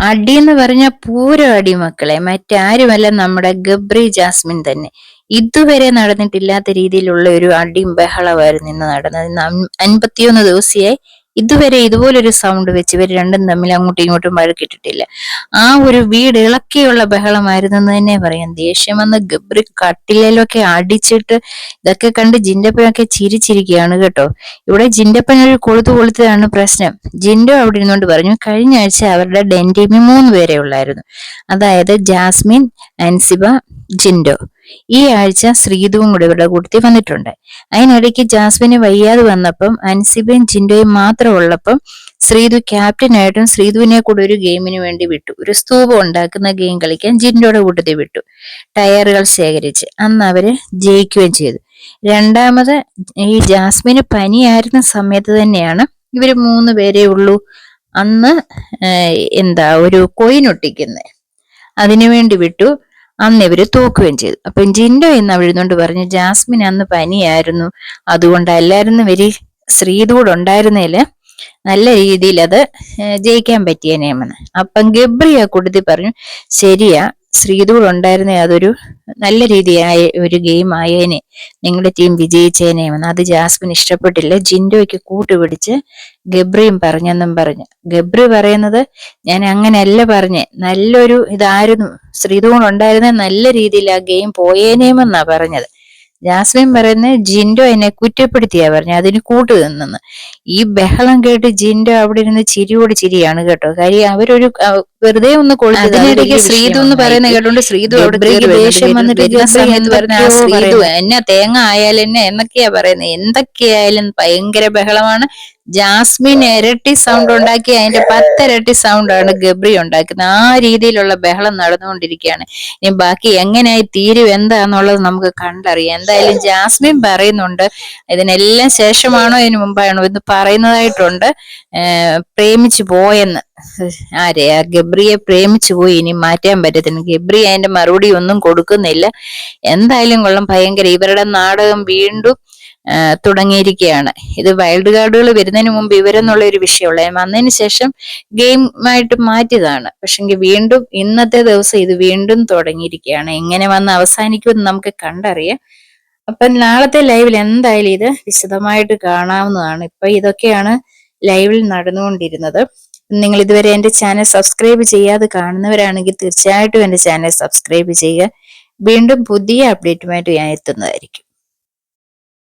അടി എന്ന് പറഞ്ഞ പൂരം അടി മക്കളെ. മറ്റാരുമല്ല നമ്മുടെ ഗബ്രി ജാസ്മിൻ തന്നെ. ഇതുവരെ നടന്നിട്ടില്ലാത്ത രീതിയിലുള്ള ഒരു അടിയും ബഹളമായിരുന്നു ഇന്ന് നടന്നത്. അൻപത്തിയൊന്ന് ദിവസമായി ഇതുവരെ ഇതുപോലൊരു സൗണ്ട് വെച്ച് ഇവർ രണ്ടും തമ്മിൽ അങ്ങോട്ടും ഇങ്ങോട്ടും വഴക്കിട്ടിട്ടില്ല ആ ഒരു വീട് ഇളക്കിയുള്ള ബഹളമായിരുന്നു എന്ന് തന്നെ പറയാം. ദേഷ്യം വന്ന് ഗബ്രി കട്ടിലൊക്കെ അടിച്ചിട്ട് ഇതൊക്കെ കണ്ട് ജിൻഡപ്പനൊക്കെ ചിരിച്ചിരിക്കുകയാണ് കേട്ടോ. ഇവിടെ ജിൻഡപ്പൻ ഒരു കൊളുത്തു കൊളുത്തതാണ് പ്രശ്നം. ജിൻഡോ അവിടെ ഇരുന്നുകൊണ്ട് പറഞ്ഞു കഴിഞ്ഞ ആഴ്ച അവരുടെ ഡെന്റിമി മൂന്ന് പേരെ ഉള്ളായിരുന്നു. അതായത് ജാസ്മിൻ അൻസിബ ജിൻഡോ. ഈ ആഴ്ച ശ്രീതുവും കൂടെ ഇവരുടെ കൂട്ടത്തിൽ വന്നിട്ടുണ്ട്. അതിനിടയ്ക്ക് ജാസ്മിന് വയ്യാതെ വന്നപ്പം അൻസിബയും ജിൻഡോയും മാത്രം ഉള്ളപ്പം ശ്രീതു ക്യാപ്റ്റനായിട്ടും ശ്രീതുവിനെ കൂടെ ഒരു ഗെയിമിന് വേണ്ടി വിട്ടു. ഒരു സ്തൂപം ഉണ്ടാക്കുന്ന ഗെയിം കളിക്കാൻ ജിൻഡോയുടെ കൂട്ടത്തിൽ വിട്ടു. ടയറുകൾ ശേഖരിച്ച് അന്ന് അവർ ജയിക്കുകയും ചെയ്തു. രണ്ടാമത് ഈ ജാസ്മിന് പനിയായിരുന്ന സമയത്ത് തന്നെയാണ് ഇവർ മൂന്ന് പേരേ ഉള്ളൂ. അന്ന് എന്താ ഒരു കൊയിൻ ഒട്ടിക്കുന്നത് അതിനുവേണ്ടി വിട്ടു. അന്ന് ഇവർ തൂക്കുകയും ചെയ്തു. അപ്പൊ ജിൻഡോ എന്ന് അവിടുന്നോണ്ട് പറഞ്ഞു ജാസ്മിൻ അന്ന് പനിയായിരുന്നു. അതുകൊണ്ടല്ലായിരുന്നു ഇവർ ശ്രീതൂട് ഉണ്ടായിരുന്നേൽ നല്ല രീതിയിൽ അത് ജയിക്കാൻ പറ്റിയ നിയമം അപ്പം ഗബ്രിയ കൊടുത്തി പറഞ്ഞു ശരിയാ ശ്രീധൂൾ ഉണ്ടായിരുന്നേ അതൊരു നല്ല രീതിയായ ഒരു ഗെയിം ആയേനെ. നിങ്ങളുടെ ടീം വിജയിച്ചേനെ എന്ന്. അത് ജാസ്മിൻ ഇഷ്ടപ്പെട്ടില്ല. ജിൻഡോയ്ക്ക് കൂട്ടുപിടിച്ച് ഗബ്രിയും പറഞ്ഞെന്നും പറഞ്ഞു. ഗബ്രി പറയുന്നത് ഞാൻ അങ്ങനെയല്ല പറഞ്ഞേ. നല്ലൊരു ഇതായിരുന്നു. ശ്രീധൂൺ ഉണ്ടായിരുന്ന നല്ല രീതിയിൽ ആ ഗെയിം പോയേനേമെന്നാ പറഞ്ഞത്. ജാസ്മിൻ പറയുന്നത് ജിൻഡോ എന്നെ കുറ്റപ്പെടുത്തിയാ പറഞ്ഞു അതിന് കൂട്ട് നിന്നെന്ന്. ഈ ബഹളം കേട്ട് ജിൻഡോ അവിടെ ഇരുന്ന് ചിരിയോട് ചിരിയാണ് കേട്ടോ. കാര്യം അവരൊരു വെറുതെ ഒന്ന് അതിനിടയ്ക്ക് ശ്രീതു എന്ന് പറയുന്ന കേട്ടോണ്ട് ശ്രീതു ദേഷ്യം വന്നിട്ട് ശ്രീതു എന്നെ തേങ്ങ ആയാലും എന്നെ എന്നൊക്കെയാ പറയുന്നത് എന്തൊക്കെയായാലും ഭയങ്കര ബഹളമാണ്. ജാസ്മിൻ ഇരട്ടി സൗണ്ട് ഉണ്ടാക്കി അതിന്റെ പത്തിരട്ടി ആണ് ഗബ്രി ഉണ്ടാക്കുന്നത്. ആ രീതിയിലുള്ള ബഹളം നടന്നുകൊണ്ടിരിക്കുകയാണ്. ഇനി ബാക്കി എങ്ങനെയായി തീരും എന്താന്നുള്ളത് നമുക്ക് കണ്ടറിയാം. എന്തായാലും ജാസ്മിൻ പറയുന്നുണ്ട് ഇതിനെല്ലാം ശേഷമാണോ ഇതിനു മുമ്പാണോ എന്ന് പറയുന്നതായിട്ടുണ്ട്. പ്രേമിച്ചു പോയെന്ന്. ആരെ? ആ ഗബ്രിയെ പ്രേമിച്ചു പോയി ഇനി മാറ്റാൻ പറ്റത്തില്ല. ഗബ്രി അതിന്റെ മറുപടി ഒന്നും കൊടുക്കുന്നില്ല. എന്തായാലും കൊള്ളം ഭയങ്കര ഇവരുടെ നാടകം വീണ്ടും തുടങ്ങിയിരിക്കുകയാണ്. ഇത് വൈൽഡ് കാർഡുകൾ വരുന്നതിന് മുമ്പ് ഇവരെന്നുള്ള ഒരു വിഷയമുള്ള. വന്നതിന് ശേഷം ഗെയിമായിട്ട് മാറ്റിയതാണ്. പക്ഷെങ്കിൽ വീണ്ടും ഇന്നത്തെ ദിവസം ഇത് വീണ്ടും തുടങ്ങിയിരിക്കുകയാണ്. എങ്ങനെ വന്ന് അവസാനിക്കുമെന്ന് നമുക്ക് കണ്ടറിയാം. അപ്പൊ നാളത്തെ ലൈവിൽ എന്തായാലും ഇത് വിശദമായിട്ട് കാണാവുന്നതാണ്. ഇപ്പൊ ഇതൊക്കെയാണ് ലൈവിൽ നടന്നുകൊണ്ടിരുന്നത്. നിങ്ങൾ ഇതുവരെ എന്റെ ചാനൽ സബ്സ്ക്രൈബ് ചെയ്യാതെ കാണുന്നവരാണെങ്കിൽ തീർച്ചയായിട്ടും എന്റെ ചാനൽ സബ്സ്ക്രൈബ് ചെയ്യുക. വീണ്ടും പുതിയ അപ്ഡേറ്റുമായിട്ട് ഞാൻ എത്തുന്നതായിരിക്കും.